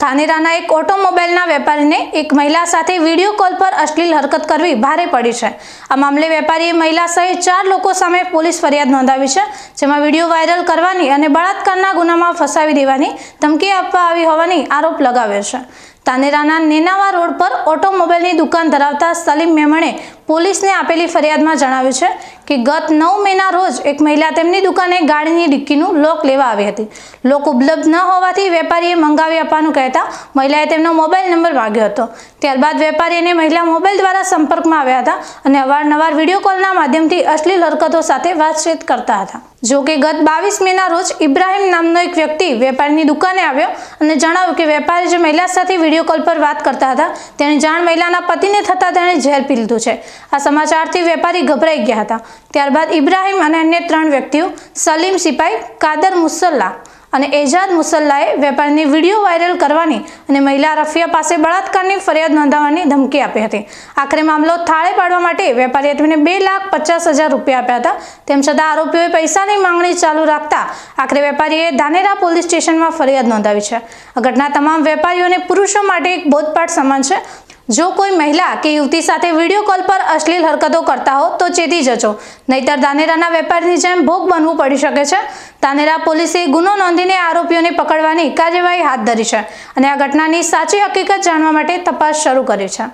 ધાનેરાના એક ઓટોમોબાઈલના વેપારીને એક મહિલા સાથે વીડિયો કોલ પર અશ્લીલ હરકત કરવી ભારે પડી છે. આ મામલે વેપારીએ મહિલા સહિત ચાર લોકો સામે પોલીસ ફરિયાદ નોંધાવી છે, જેમાં વીડિયો વાયરલ કરવાની અને બળાત્કારના ગુનામાં ફસાવી દેવાની ધમકી આપવા આવી હોવાની આરોપ લગાવ્યો છે. તાનેરાના નેનાવા રોડ પર ઓટોમોબાઈલની દુકાન ધરાવતા સલીમ મેમણે પોલીસને આપેલી ફરિયાદમાં જણાવ્યું છે કે ગત નવ મેના રોજ એક મહિલા તેમની દુકાને ગાડીની ડિક્કીનું લોક લેવા આવી હતી. લોક ઉપલબ્ધ ન હોવાથી વેપારીએ મંગાવી આપવાનું કહેતા મહિલાએ તેમનો મોબાઈલ નંબર માગ્યો હતો. ત્યારબાદ વેપારી મહિલા મોબાઈલ દ્વારા સંપર્કમાં આવ્યા હતા અને અવારનવાર વીડિયો કોલના માધ્યમથી અશ્લીલ હરકતો સાથે વાતચીત કરતા હતા. જો કે ગત બાવીસ મેના રોજ ઇબ્રાહિમ નામનો એક વ્યક્તિ વેપારીની દુકાને આવ્યો અને જણાવ્યું કે વેપારી જે મહિલા સાથે વીડિયો કોલ પર વાત કરતા હતા તેની જાણ મહિલાના પતિને થતાં તેણે ઝેર પી લીધું છે. આ સમાચારથી વેપારી ગભરાઈ ગયા હતા. ત્યારબાદ ઇબ્રાહિમ અને અન્ય ત્રણ વ્યક્તિઓ, સલીમ સિપાઈ, કાદર મુસલ્લા અને એજાદ મુસલ્લાએ વેપારીની વીડિયો વાયરલ કરવાની અને મહિલા રફિયા પાસે બળાત્કારની ફરિયાદ નોંધાવવાની ધમકી આપી હતી. આખરે મામલો થાળે પાડવા માટે વેપારી તેમને બે લાખ પચાસ હજાર રૂપિયા આપ્યા હતા. તેમ છતાં આરોપીઓએ પૈસાની માંગણી ચાલુ રાખતા આખરે વેપારીએ ધાનેરા પોલીસ સ્ટેશનમાં ફરિયાદ નોંધાવી છે. આ ઘટના તમામ વેપારીઓને પુરુષો માટે એક બોધપાઠ સમાન છે. જો કોઈ મહિલા કે યુવતી સાથે વીડિયો કોલ પર અશ્લીલ હરકતો કરતા હો તો ચેતી જજો. નહીતર ધાનેરાના વેપારીની જેમ ભોગ બનવું પડી શકે છે. ધાનેરા પોલીસે ગુનો નોંધીને આરોપીઓને પકડવાની કાર્યવાહી હાથ ધરી છે અને આ ઘટનાની સાચી હકીકત જાણવા માટે તપાસ શરૂ કરી છે.